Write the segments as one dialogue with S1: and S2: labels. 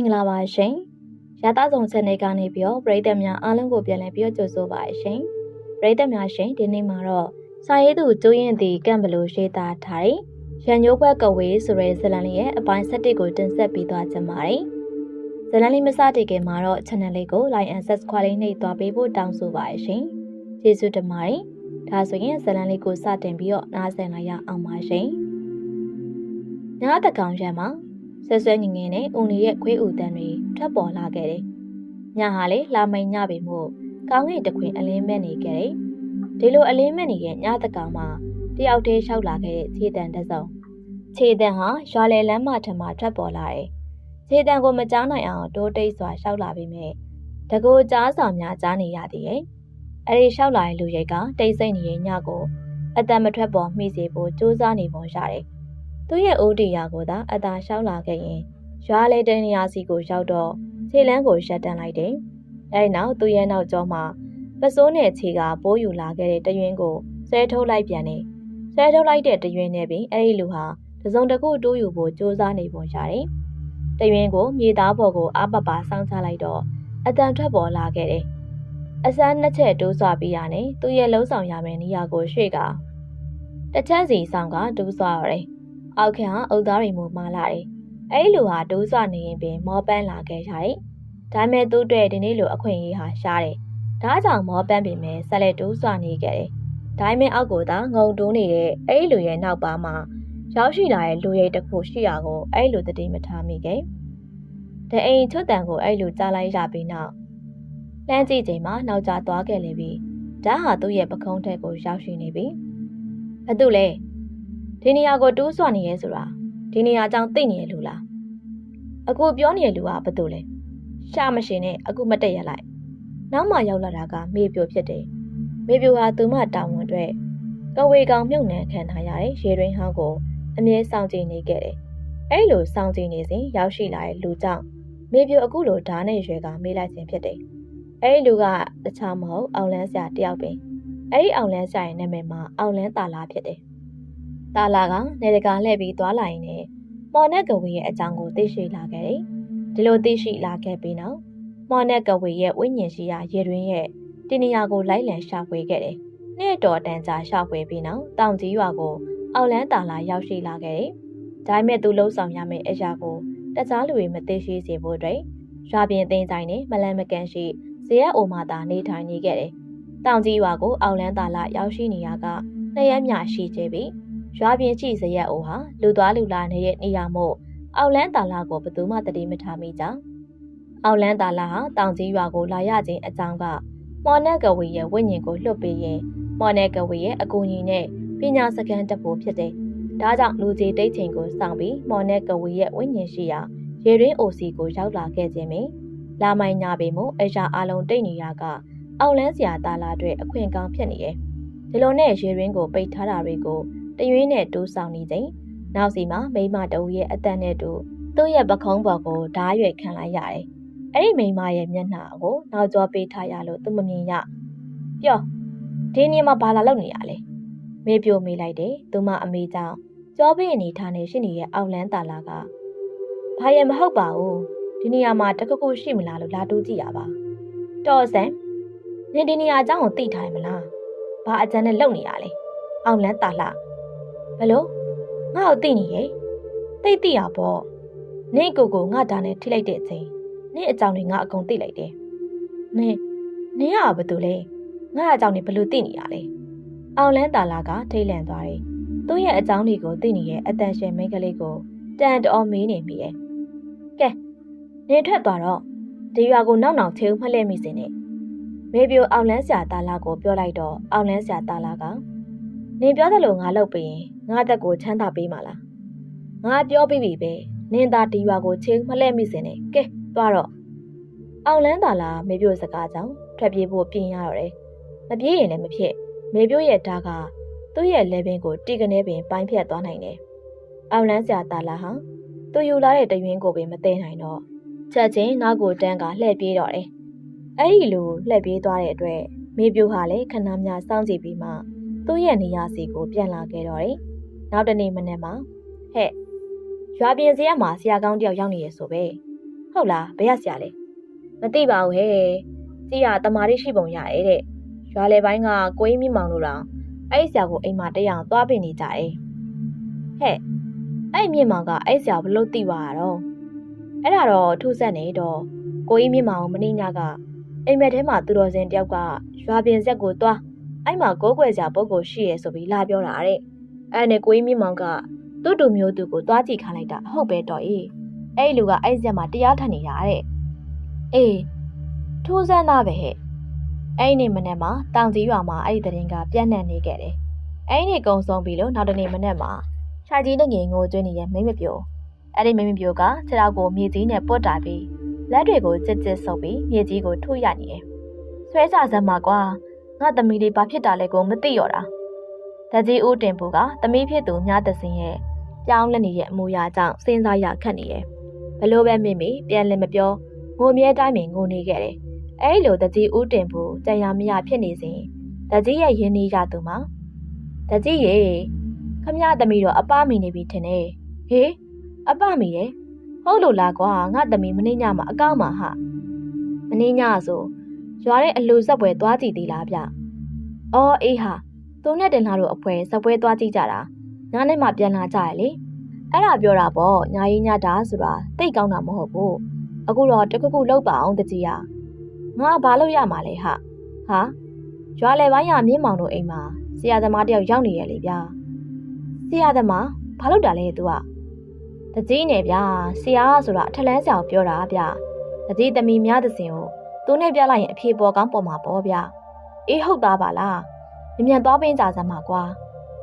S1: င်္ဂလာပါရှင်။ရသဆောင်ချက်နေကနေပြီးတော့ပရိသတ်များအားလုံးကိုပြန်လည်ပြီးတော့ကြိုဆိုပါရှင်။ပရိသတ်များရှင်ဒီနေ့မှာတော့စာရေးသူကျိုးရင်တီကန့်ဘလို့ရေးသားထားတဲ့ရန်ညိုးဘက်ကဝေးဆိုတဲ့ဇလန်လေးရဲ့အပိုင်း7ကိုတင်ဆက်ပေးသွားကြပါမယ်။ဇလန်လေးမစတည်ခင်မှာတော့ channel လေးကို like and subscribe လေးနှိပ်သွားပေးဖို့တောင်းဆိုပါရှင်။ကျေးဇူးတင်ပါတယ်။ဒါဆိုရင်ဇလန်လေးကိုစတင်ပြီးတော့နားဆင်လိုက်ရအောင်ပါရှင်။ညတကောင်ရံမှာ ဆွဆွဲငငယ်နဲ့ဦးနေရဲ့ခွေးဦးတန်းတွေထွက်ပေါ်လာခဲ့တယ်။ညဟာလေလာမိန်ညပေမို့ကောင်းကင်တခွင်အလင်းမဲ့နေခဲ့တယ်။ဒီလိုအလင်းမဲ့နေတဲ့ညတကောင်မှာတယောက်တည်းလျှောက်လာခဲ့တဲ့ခြေတံတစ်စုံ။ခြေတံဟာရွာလေလမ်းမထမထွက်ပေါ်လာတယ်။ခြေတံကိုမကြားနိုင်အောင်တိုးတိတ်စွာလျှောက်လာပြီးမြဲတကူကြားဆောင်များကြားနေရသေးရဲ့။အဲဒီလျှောက်လာတဲ့လူရိတ်ကတိတ်ဆိတ်နေတဲ့ညကိုအတံမထွက်ပေါ်မိစေဖို့စူးစမ်းနေပုံရတယ်။ သူ့ရဲ့အိုးတီယာကိုသာအသာလျှောက်လာခဲ့ရင်ရွာလေတနေရာစီကိုရောက်တော့ခြေလန်းကိုရှက်တန်းလိုက်တယ်။အဲဒီနောက်သူ့ရဲ့နောက်ကျောမှာပစိုးနဲ့ခြေကပိုးယူလာခဲ့တဲ့တရွင်းကိုဆွဲထုတ်လိုက်ပြန်တယ်။ဆွဲထုတ်လိုက်တဲ့တရွင်းနဲ့ပြီးအဲဒီလူဟာတစုံတစ်ခုတိုးယူဖို့ကြိုးစားနေပုံရတယ်။တရွင်းကိုမြေသားပေါ်ကိုအာပပဆောင်းချလိုက်တော့အတန်ထွက်ပေါ်လာခဲ့တယ်။အစမ်းနှစ်ချက်တိုးဆွပြီးရနဲ့သူ့ရဲ့လှုပ်ဆောင်ရမယ့်နေရာကိုရွှေ့ကတစ်ချက်စီဆောင်ကတိုးဆွရတယ်။ အောက်ခံကအုပ်သားတွေမို့မာလာတယ်။အဲ့လိုဟာဒိုးစွနေရင်ပင်မောပန်းလာခဲ့ရတယ်။ဒါမဲ့သူ့အတွက်ဒီနေ့လိုအခွင့်အရေးဟာရှားတယ်။ဒါကြောင့်မောပန်းပင်မဲ့ဆက်လက်ဒိုးစွနေခဲ့တယ်။ဒါမဲ့အောက်ကိုသာငုံတိုးနေတဲ့အဲ့လိုရဲ့နောက်ပါမှာရောက်ရှိလာတဲ့လူရိတ်တစ်ခုရှိရကိုအဲ့လိုတတိမထားမိခဲ့။တအိမ်ချွတ်တန်ကိုအဲ့လိုကြားလိုက်ရပြီးနောက်လမ်းကြည့်ချိန်မှာနောက်ကျသွားခဲ့လေပြီ။ဒါဟာသူ့ရဲ့ပကုံးထက်ကိုရောက်ရှိနေပြီ။ဘာတူလဲ။ ဒီနေရာကိုတိုးဆွနေရဲဆိုတာဒီနေရာကြောင့်သိနေရလူလားအခုပြောနေတဲ့လူကဘာတူလဲရှာမရှင်နဲ့အခုမတက်ရလိုက်နောက်မှရောက်လာတာကမေပြိုဖြစ်တယ်မေပြိုဟာသူမတာဝန်အတွက်ကဝေကောင်မြုပ်နှံခံထားရတဲ့ရေရင်းဟောင်းကိုအမြဲစောင့်ကြည့်နေခဲ့တယ်အဲ့လိုစောင့်ကြည့်နေစဉ်ရောက်ရှိလာတဲ့လူကြောင့်မေပြိုအခုလိုဓာတ်နဲ့ရွယ်ကမေးလိုက်ခြင်းဖြစ်တယ်အဲ့ဒီလူကတခြားမဟုတ်အောင်လန်းဆရာတယောက်ပင်အဲ့ဒီအောင်လန်းဆရာရဲ့နာမည်မှာအောင်လန်းတာလာဖြစ်တယ် တာလာကနေတကာလှည့်ပြီးသွားလာရင်းနဲ့မော်နက်ကဝေရဲ့အကြောင်းကိုသိရှိလာခဲ့တယ်။ဒီလိုသိရှိလာခဲ့ပြီးနောက်မော်နက်ကဝေရဲ့ဝိညာဉ်ရှိရာရေတွင်ရဲ့တင်နေရာကိုလိုက်လံရှာဖွေခဲ့တယ်။နေ့တော်တန်ကြာရှာဖွေပြီးနောက်တောင်ကြီးရွာကိုအောက်လန်းတာလာရောက်ရှိလာခဲ့တယ်။ဒါပေမဲ့သူလှုပ်ဆောင်ရမယ့်အရာကိုတခြားလူတွေမသိရှိစေဖို့အတွက်ရွာပြင်သိမ်းဆိုင်နဲ့မလန်မကန်ရှိဇေယျအိုမာတာနေထိုင်နေခဲ့တယ်။တောင်ကြီးရွာကိုအောက်လန်းတာလာရောက်ရှိနေရကနှစ်ရက်မြရှိကျပြီး ရွာပြင်ကြည့်စရက်အိုဟာလူသွားလူလာနေတဲ့နေရာမို့အောက်လန်းတာလာကိုဘယ်သူမှတတိမထားမိကြအောက်လန်းတာလာဟာတောင်ကြီးရွာကိုလာရခြင်းအကြောင်းကမော်နက်ကဝေရဲ့ဝိညာဉ်ကိုလွှတ်ပေးရင်မော်နက်ကဝေရဲ့အကူအညီနဲ့ပညာစကန်တက်ဖို့ဖြစ်တယ်။ဒါကြောင့်လူကြီးတိတ်ချိန်ကိုစောင့်ပြီးမော်နက်ကဝေရဲ့ဝိညာဉ်ရှိရာရေရင်းအိုစီကိုရောက်လာခဲ့ခြင်းပင်လာမိုင်းညာပေမို့အရာအလုံးတိတ်နေရကအောက်လန်းစရာတာလာတွေအခွင့်ကောင်းဖြစ်နေရဲ့။ဒီလိုနဲ့ရေရင်းကိုပိတ်ထားတာတွေကို တရွေးနဲ့တိုးဆောင်နေချိန်နောက်စီမှာမိမတအူရဲ့အသက်နဲ့တူသူ့ရဲ့ပခုံးပေါ်ကိုဓားရွယ်ခံလိုက်ရတယ်။အဲ့ဒီမိမရဲ့မျက်နှာကိုနောက်ကျောပေးထားရလို့သူမမြင်ရ။ပြောဒီနေရာမှာဘာလာလုပ်နေရလဲ။မေးပြိုမေးလိုက်တယ်။သူမအမေကြောင့်ကြောပေးအနေထားနဲ့ရှိနေတဲ့အောက်လန်းတာလာကဘာရဲ့မဟုတ်ပါဘူး။ဒီနေရာမှာတကခုရှိမလားလို့လာတူးကြည့်ရပါ။တော်စံနင်ဒီနေရာအကြောင်းကိုသိထားရမလား။ဘာအကြံနဲ့လုပ်နေရလဲ။အောက်လန်းတာလာ ဘလို့ငါ့ကိုသိနေရဲ့သိသိရပေါ့နင့်ကိုကိုငါဒါနဲ့ထိလိုက်တဲ့အချိန်နင့်အကြောင်းတွေငါအကုန်သိလိုက်တယ်နင်နင်ကဘာတူလဲငါအကြောင်းတွေဘလို့သိနေရလဲအောင်လန်းတာလာကထိတ်လန့်သွားတယ်သူ့ရဲ့အကြောင်းတွေကိုသိနေရဲ့အတန်ရှယ်မိန်းကလေးကိုတန်တော်မေးနေမိရဲ့ကဲနင်ထွက်သွားတော့ဒီရွာကိုနောက်နောက်ချေဦးမှလှည့်မိစေနဲ့မေပြိုအောင်လန်းဆရာတာလာကိုပြောလိုက်တော့အောင်လန်းဆရာတာလာက နင်ပြောသလိုငါလုပ်ပြီးရင်ငါတက်ကိုချမ်းသာပေးမှာလားငါပြောပြီးပြီပဲနင်သာဒီရွာကိုချင်းမလဲမိစင်နဲ့ကဲသွားတော့အောင်လန်းသာလာမေပြို့စကားကြောင့်ထွက်ပြေးဖို့ပြင်ရတော့တယ်မပြေးရင်လည်းမဖြစ်မေပြို့ရဲ့ဓာတ်ကသူ့ရဲ့လက်ပင်ကိုတိကနေပင်ပိုင်းဖြတ်သွားနိုင်တယ်အောင်လန်းဆရာတာလာဟာသူယူလာတဲ့တရွင်းကိုပင်မသိနိုင်တော့ချက်ချင်းနောက်ကိုတန်းကလှည့်ပြေးတော့တယ်အဲ့ဒီလိုလှည့်ပြေးသွားတဲ့အတွက်မေပြို့ဟာလည်းခဏများစောင့်ကြည့်ပြီးမှ သူ့ရဲ့နေရာစီကိုပြန်လာခဲ့တော့တယ်။နောက်တနေ့မနေ့မှာဟဲ့ရွာပြင်စရမှာဆရာကောင်းတယောက်ရောက်နေရဆိုပဲဟုတ်လားဘယ်ရဆရာလဲမသိပါဘူးဟဲ့ကြည်ရတမားလေးရှိပုံရတယ်တဲ့ရွာလေပိုင်းကကိုင်းမြင့်မောင်တို့တောင်အဲ့ဆရာကိုအိမ်မှာတက်ရအောင်သွားပင်နေကြတယ်ဟဲ့အဲ့မြင့်မောင်ကအဲ့ဆရာဘလို့သိပါရတော့အဲ့ဒါတော့ထုဆက်နေတော့ကိုင်းမြင့်မောင်မင်းညကအိမ်မက်ထဲမှာသူတော်စင်တယောက်ကရွာပြင်ဆက်ကိုသွား အဲ့မှာကိုးကွယ်စရာပုံကိုရှိရဲဆိုပြီးလာပြောတာတဲ့အဲ့နဲ့ကိုင်းမြင့်မောင်ကသူ့တူမျိုးသူကိုသွားကြည့်ခိုင်းလိုက်တာအဟုတ်ပဲတော့အေးအဲ့လူကအဲ့ဆက်မှာတရားထန်နေတာတဲ့အေးထိုးစမ်းသားပဲဟဲ့အဲ့ဒီနေ့မနေ့မှာတောင်ကြီးရွာမှာအဲ့ဒီတရင်ကပြန့်နှံ့နေခဲ့တယ်အဲ့ဒီနေ့ကုံဆုံးပြီလို့နောက်တနေ့မနေ့မှာခြိုက်ကြီးနဲ့ငင်ငိုကျွင်းနေတဲ့မိမပြိုအဲ့ဒီမိမပြိုကခြေထောက်ကိုမြေကြီးနဲ့ပုတ်တာပြီးလက်တွေကိုကြစ်ကြစ်ဆုပ်ပြီးမြေကြီးကိုထိုးရနေတယ်ဆွဲကြစမ်းပါကွာ ငါသမီးလေးဘာဖြစ်တာလဲကိုမသိရောတာတကြီးဦးတင်ပူကသမီးဖြစ်သူမြားတစင်ရဲ့ပြောင်းလဲနေတဲ့အမူအရာကြောင့်စဉ်းစားရခက်နေတယ်ဘလို့ပဲမိမိပြန်လည်းမပြောငိုမြဲတိုင်းပင်ငိုနေခဲ့တယ်အဲ့လိုတကြီးဦးတင်ဖို့ကြံရမရဖြစ်နေစဉ်တကြီးရဲ့ရင်းနှီးရသူမှာတကြီးရေခမရသမီးတော့အပမီနေပြီထင်တယ်ဟေးအပမီရဲ့ဟုတ်လို့လားကွာငါသမီးမင်းညမှာအကောက်မှာဟာမင်းညဆို ရွာတဲ့အလူဆက်ပွဲသွားကြည့်သေးလားဗျအော်အေးဟာသူနဲ့တင်လာတို့အဖွဲဆက်ပွဲသွားကြည့်ကြတာညနေမှပြန်လာကြရလေအဲ့ဒါပြောတာပေါ့ညာကြီးညတာဆိုတာတိတ်ကောင်းတာမဟုတ်ဘူးအခုတော့တခုခုလောက်ပါအောင်တကြီးရငါဘာလို့ရမှာလဲဟာဟာရွာလေပိုင်းရမြင့်မောင်တို့အိမ်မှာဆရာသမားတယောက်ရောက်နေရလေဗျာဆရာသမားဘာလို့တာလဲသူကတကြီးနေဗျာဆရာဆိုတာအထက်လန်းဆရာကိုပြောတာဗျာတကြီးသမီးများသစဉ်ကို သူနဲ့ပြလိုက်ရင်အဖေပေါ်ကောင်းပေါ်မှာပေါ့ဗျအေးဟုတ်သားပါလားမမြန်သွားပင်းကြစမ်းပါကွာ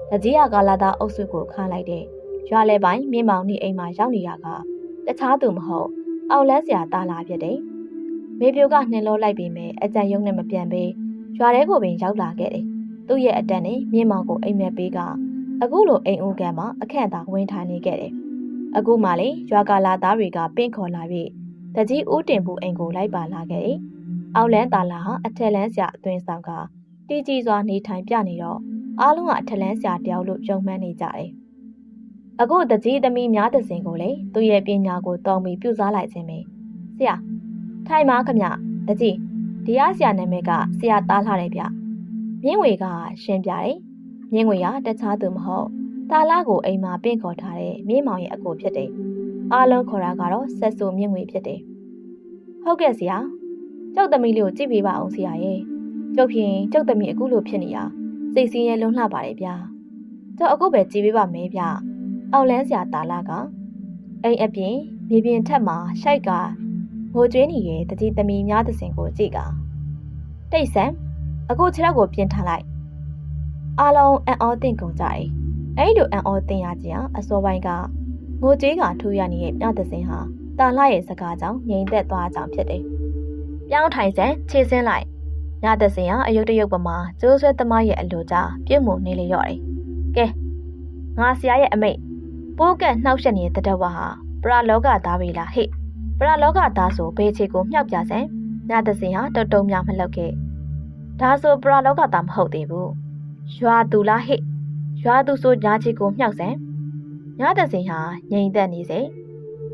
S1: တကြီးရကလာတာအုပ်စုကိုခါလိုက်တဲ့ရွာလဲပိုင်းမြေမောင်နေအိမ်မှာရောက်နေရကတခြားသူမဟုတ်အောက်လန်းစရာတာလာဖြစ်တယ်မေပြိုကနှင်လို့လိုက်ပြီးမယ်အကြံယုံနဲ့မပြန်ပေးရွာထဲကိုပင်ရောက်လာခဲ့တယ်သူ့ရဲ့အတက်နဲ့မြေမောင်ကိုအိမ်မက်ပေးကအခုလိုအိမ်ဦးကံမှာအခန့်အသာဝင်ထိုင်နေခဲ့တယ်အခုမှလေရွာကလာသားတွေကပင့်ခေါ်လာပြီးတကြီးဦးတင်ဘူးအိမ်ကိုလိုက်ပါလာခဲ့တယ် အောက်လန်းတာလာဟာအထက်လန်းဆရာအသွင်ဆောင်ကတီကြီးစွာနေထိုင်ပြနေတော့အားလုံးကအထက်လန်းဆရာတယောက်လို့ယုံမှန်းနေကြတယ်။အခုတကြီးသမီးများသစဉ်ကိုလေသူ့ရဲ့ပညာကိုတောင်းပြီးပြုစားလိုက်ခြင်းပဲ။ဆရာထိုင်ပါခမတကြီးဒီရဆရာနာမည်ကဆရာသားလှတယ်ဗျမြင်းဝေကရှင်းပြတယ်မြင်းဝေကတခြားသူမဟုတ်တာလာကိုအိမ်မှာပင့်ခေါ်ထားတဲ့မြင်းမောင်ရဲ့အကိုဖြစ်တယ်အားလုံးခေါ်တာကတော့ဆက်ဆူမြင့်ဝေဖြစ်တယ်ဟုတ်ကဲ့ဆရာ ကျုပ်သမီးလေးကိုကြည့်ပေးပါအောင်ဆရာရဲ့ကျုပ်ဖြင့်ကျုပ်သမီးအခုလိုဖြစ်နေတာစိတ်ဆင်းရဲလွန်းလှပါတယ်ဗျာကျုပ်အခုပဲကြည့်ပေးပါမယ်ဗျအောက်လန်းဆရာတာလာကအိမ်အပြင်မြေပြင်ထက်မှာရှိုက်ကငိုကြွေးနေရဲ့တတိသမီးများသစဉ်ကိုကြည့်ကတိတ်ဆန်အခုခြေထောက်ကိုပြင်ထားလိုက်အားလုံးအံ့ဩသင့်ကုန်ကြတယ်အဲ့လိုအံ့ဩသင့်ရခြင်းအစောပိုင်းကငိုကြွေးကထိုးရနေတဲ့မြသစဉ်ဟာတာလှရဲ့စကားကြောင့်ငြိမ်သက်သွားကြောင်းဖြစ်တယ် ပြောင်းထိုင်စံခြေစင်းလိုက်ညသစဉ်ဟာအယုတ်တရုတ်ပမာကျိုးဆွဲသမားရဲ့အလိုကြပြုတ်မှုနေလေရော့တယ်ကဲငါဆရာရဲ့အမိတ်ပိုးကက်နှောက်ရက်နေတဲ့တတဝါဟာပရာလောကသားပြီလားဟဲ့ပရလောကသားဆိုဘယ်ချေကိုမြောက်ပြစံညတစင်ဟာတုတ်တုံများမလောက်ခဲ့ဒါဆိုပရလောကသားမဟုတ်သေးဘူးရွာသူလားဟိရွာသူဆိုညာချေကိုမြောက်စံညတစင်ဟာငြိမ်သက်နေစေ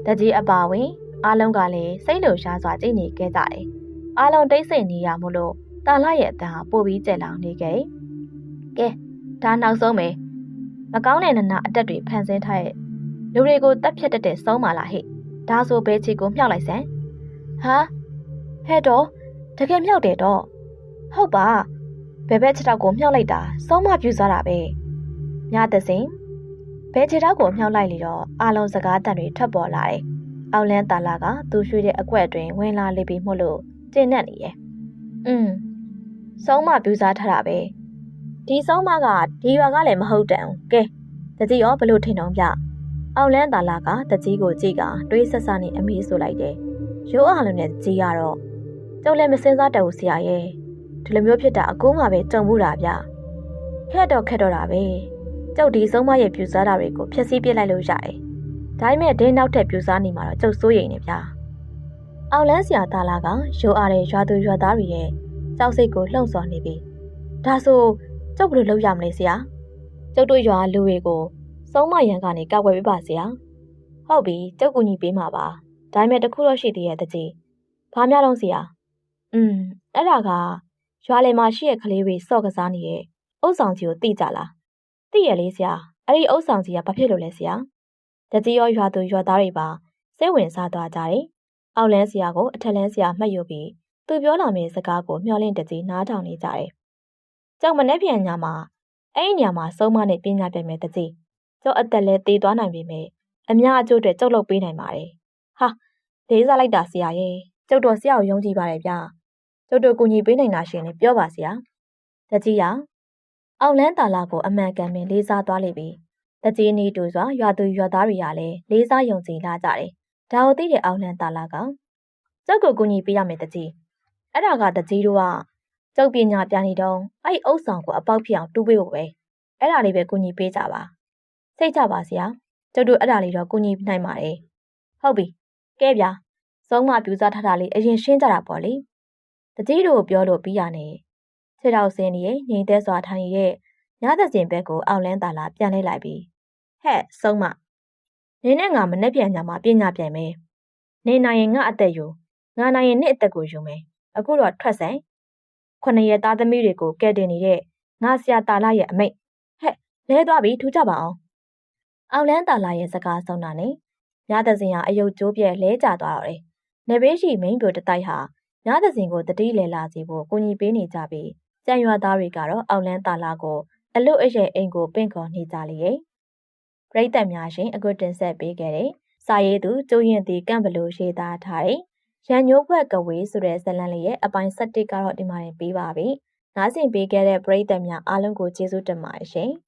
S1: တကြီးအပါဝင်အားလုံးကလည်းစိတ်လှရှားစွာကြိတ်နေခဲ့ကြတယ် အားလုံးတိတ်ဆိတ်နေရမို့လို့တာလာရဲ့အတန်ဟာပို့ပြီးကြက်လောင်နေခဲ့ကဲဒါနောက်ဆုံးပဲမကောင်းတဲ့နနာအတက်တွေဖန်ဆင်းထားရဲ့လူတွေကိုတတ်ဖြတ်တတ်တဲ့ဆုံးပါလားဟိ့ဒါဆိုဘဲချီကိုမြောက်လိုက်စမ်းဟာဟဲ့တော့တကယ်မြောက်တယ်တော့ဟုတ်ပါဘဲဘဲခြေထောက်ကိုမြောက်လိုက်တာစောင်းမပြူစားတာပဲညသစင်ဘဲခြေထောက်ကိုမြောက်လိုက်လေတော့အာလုံးစကားတန်တွေထွက်ပေါ်လာတယ်အောက်လန်းတာလာကသူရွှေတဲ့အကွက်အတွင်းဝင်လာလိပြီမို့လို့ ကျဉ်နဲ့နေရဲ့อืมစောင်းမပြူစားထားတာပဲဒီစောင်းမကဒီရွာကလည်းမဟုတ်တန်ကဲတကြီးရောဘလို့ထင်တော့ပြအောက်လန်းသာလာကတကြီးကိုကြည့်ကတွေးဆက်ဆနဲ့အမေဆိုလိုက်တယ်။ရိုးအားလုံးနဲ့တကြီးကတော့ကျုပ်လည်းမစင်စားတတ်ဘူးဆရာရဲ့။ဒီလိုမျိုးဖြစ်တာအကူမှပဲကြုံမှုတာဗျ။ခက်တော့ခက်တော့တာပဲ။ကျုပ်ဒီဆုံးမရဲ့ပြူစားတာတွေကိုဖျက်ဆီးပစ်လိုက်လို့ရတယ်။ဒါပေမဲ့ဒင်းနောက်ထပ်ပြူစားနေမှာတော့ကျုပ်စိုးရိမ်နေဗျာ။ အောက်လန်းဆရာသာလာကရိုးအားတဲ့ရွာသူရွာသားတွေရဲ့ကြောက်စိတ်ကိုလှုံ့ဆော်နေပြီ။ဒါဆိုကျုပ်ဘယ်လိုလုပ်ရမလဲဆရာ။ကျုပ်တို့ရွာလူတွေကိုစုံးမရန်ကနေကောက်ွယ်ပေးပါဆရာဟုတ်ပြီကျုပ်ကူညီပေးမှာပါဒါပေမဲ့တခုတော့ရှိသေးရဲ့တကြီးဘာများတော့ဆရာอืมအဲ့ဒါကရွာလယ်မှာရှိရဲ့ကလေးတွေစော့ကစားနေရဲ့အုပ်ဆောင်ကြီးကိုသိကြလားသိရလေဆရာအဲ့ဒီအုပ်ဆောင်ကြီးကဘာဖြစ်လို့လဲဆရာတကြီးရောရွာသူရွာသားတွေပါစိတ်ဝင်စားသွားကြတယ် အောက်လန်းဆရာကိုအထက်လန်းဆရာမှတ်ယူပြီးသူပြောလာမယ့်စကားကိုမျှော်လင့်တကြီးနားထောင်နေကြတယ်ကြောက်မနှက်ပြန်ညာမှာအဲ့ဒီညမှာစုံမနဲ့ပညာပြမယ်တကြီးကျောက်အသက်လဲသေးသွားနိုင်ပေမဲ့အများအကျိုးအတွက်ကြုတ်လုပ်ပေးနိုင်ပါတယ်ဟာလေးစားလိုက်တာဆရာရဲ့ကျုပ်တော်ဆရာကိုယုံကြည်ပါတယ်ဗျကျုပ်တို့ကူညီပေးနိုင်တာရှင်လည်းပြောပါဆရာတကြီးရအောင်လန်းတာလာကိုအမှန်ကန်ပင်လေးစားသွားလိမ့်ပြီတကြီးနေတူစွာရွာသူရွာသားတွေကလည်းလေးစားယုံကြည်လာကြတယ် ဒါကိုသိတဲ့အောင်လန်းတာလာကကျုပ်ကိုကူညီပေးရမယ်တကြီးအဲ့ဒါကတကြီးတို့ကကျုပ်ပညာပြန်နေတော့အဲ့အုပ်ဆောင်ကိုအပေါက်ဖြစ်အောင်တူးပေးဖို့ပဲအဲ့ဒါလေးပဲကူညီပေးကြပါစိတ်ချပါဆရာကျုပ်တို့အဲ့ဒါလေးတော့ကူညီနိုင်ပါတယ်ဟုတ်ပြီကဲဗျာစုံးမပြူစားထားတာလေးအရင်ရှင်းကြတာပေါ့လေတကြီးတို့ပြောလို့ပြီးရနေခြေတော်စင်းကြီးငိမ်သက်စွာထိုင်ရဲ့ညသက်စင်ဘက်ကိုအောက်လန်းတာလာပြန်လဲလိုက်ပြီးဟဲ့စုံးမ နင်းနဲ့ငါမနဲ့ပြန်ညာမှာပညာပြန်မယ်နေနိုင်ရင်ငါအသက်ယူငါနိုင်ရင်နှစ်အသက်ကိုယူမယ်အခုတော့ထွက်ဆိုင်ခုနှစ်ရက်သားသမီးတွေကိုကဲတင်နေတဲ့ငါဆရာတာလာရဲ့အမိတ်ဟဲ့လဲသွားပြီထူးကြပါအောင်အောက်လန်းတာလာရဲ့စကားဆုံးတာနဲ့ညသစင်ဟာအယုတ်ကျိုးပြဲလဲကျသွားတော့တယ်။နေဘေးရှိမိန်ပြိုတတိုက်ဟာညသစင်ကိုတတိလဲလာစီဖို့ကိုကြီးပေးနေကြပြီးကြံရွာသားတွေကတော့အောက်လန်းတာလာကိုအလွတ်အရဲ့အိမ်ကိုပင့်ခေါ်နေကြလေရဲ့။ ပရိသတ်များရှင်အခုတင်ဆက်ပေးခဲ့တဲ့စာရေးသူကျိုးရင်တီကန့်ဘလို့ရေးသားထားတဲ့ရန်ညိုးဘက်ကဝေးဆိုတဲ့ဇာတ်လမ်းလေးရဲ့အပိုင်း7ကတော့ဒီမှာနေပြီးပါပြီ။နားဆင်ပေးခဲ့တဲ့ပရိသတ်များအားလုံးကိုကျေးဇူးတင်ပါတယ်ရှင်။